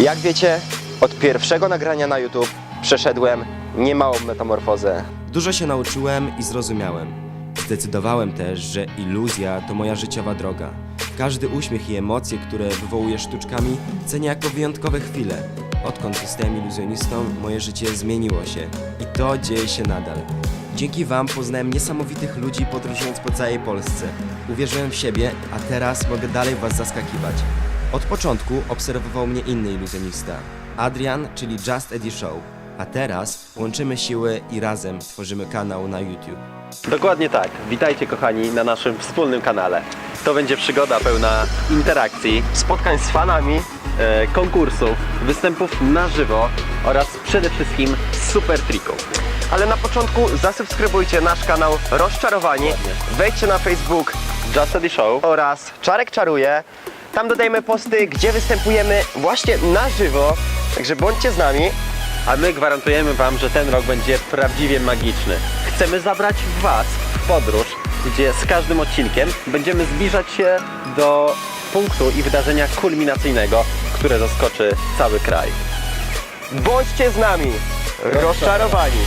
Jak wiecie, od pierwszego nagrania na YouTube przeszedłem niemałą metamorfozę. Dużo się nauczyłem i zrozumiałem. Zdecydowałem też, że iluzja to moja życiowa droga. Każdy uśmiech i emocje, które wywołuję sztuczkami, cenię jako wyjątkowe chwile. Odkąd zostałem iluzjonistą, moje życie zmieniło się i to dzieje się nadal. Dzięki Wam poznałem niesamowitych ludzi podróżując po całej Polsce. Uwierzyłem w siebie, a teraz mogę dalej Was zaskakiwać. Od początku obserwował mnie inny iluzjonista, Adrian, czyli Just Eddie Show. A teraz łączymy siły i razem tworzymy kanał na YouTube. Dokładnie tak. Witajcie kochani na naszym wspólnym kanale. To będzie przygoda pełna interakcji, spotkań z fanami, e, konkursów, występów na żywo oraz przede wszystkim super trików. Ale na początku zasubskrybujcie nasz kanał Rozczarowani, wejdźcie na Facebook Just Eddie Show. oraz Czarek Czaruje. Tam dodajemy posty, gdzie występujemy właśnie na żywo, także bądźcie z nami. A my gwarantujemy Wam, że ten rok będzie prawdziwie magiczny. Chcemy zabrać Was w podróż, gdzie z każdym odcinkiem będziemy zbliżać się do punktu i wydarzenia kulminacyjnego, które zaskoczy cały kraj. Bądźcie z nami, rozczarowani.